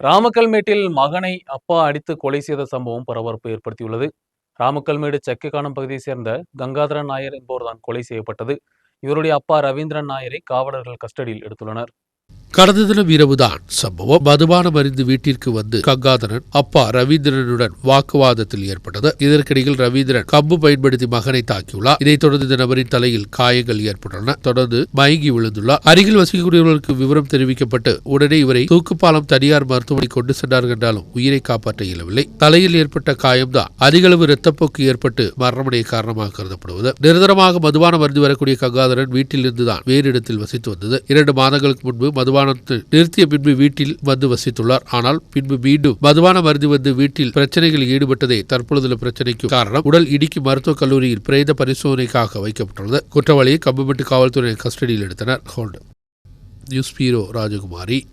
ராமக்கல்மேட்டில் மகனை அப்பா அடித்து கொலை செய்த சம்பவம் பரபரப்பு ஏற்படுத்தியுள்ளது. ராமக்கல்மேடு செக்கைக்கானம் பகுதியைச் சேர்ந்த கங்காதரன் நாயர் என்பவர்தான் கொலை செய்யப்பட்டது. இவருடைய அப்பா ரவீந்திரன் நாயரை காவலர்கள் கஸ்டடியில் எடுத்துள்ளனர். கடந்த தினம் இரவுதான் சம்பவம். மதுபானம் அறிந்து வீட்டிற்கு வந்து கங்காதரன் அப்பா ரவீந்திரனுடன் வாக்குவாதத்தில் ஏற்பட்டது. இதற்கிடையில் ரவீந்திரன் கம்பு பயன்படுத்தி மகனை தாக்கியுள்ளார். இதைத் தொடர்ந்து இந்த நபரின் தலையில் காயங்கள் ஏற்பட்டுள்ளன. தொடர்ந்து மயங்கி விழுந்துள்ளார். அருகில் வசிக்கக்கூடியவர்களுக்கு விவரம் தெரிவிக்கப்பட்டு உடனே இவரை தூக்குப்பாலம் தனியார் மருத்துவமனை கொண்டு சென்றார்கள் என்றாலும் உயிரை காப்பாற்ற இயலவில்லை. தலையில் ஏற்பட்ட காயம்தான் அதிகளவு இரத்தப்போக்கு ஏற்பட்டு மரணமடைய காரணமாக கருதப்படுவது. நிரந்தரமாக மதுபானம் அறிந்து வரக்கூடிய கங்காதரன் வீட்டிலிருந்துதான் வேறு இடத்தில் வசித்து வந்தது. இரண்டு மாதங்களுக்கு முன்பு மதுபானத்து நிறுத்திய பின்பு வீட்டில் வந்து வசித்துள்ளார். ஆனால் பின்பு மீண்டும் மதுபானம் மருந்து வந்து வீட்டில் பிரச்சனைகளில் ஈடுபட்டதே தற்பொழுதுள்ள பிரச்சனைக்கு காரணம். உடல் இடுக்கி மருத்துவக் கல்லூரியில் பிரேத பரிசோதனைக்காக வைக்கப்பட்டுள்ளது. குற்றவாளியை கம்பமெட்டு காவல்துறை கஸ்டடியில் எடுத்தனர். ஹோல்டு. News bureau Rajakumari.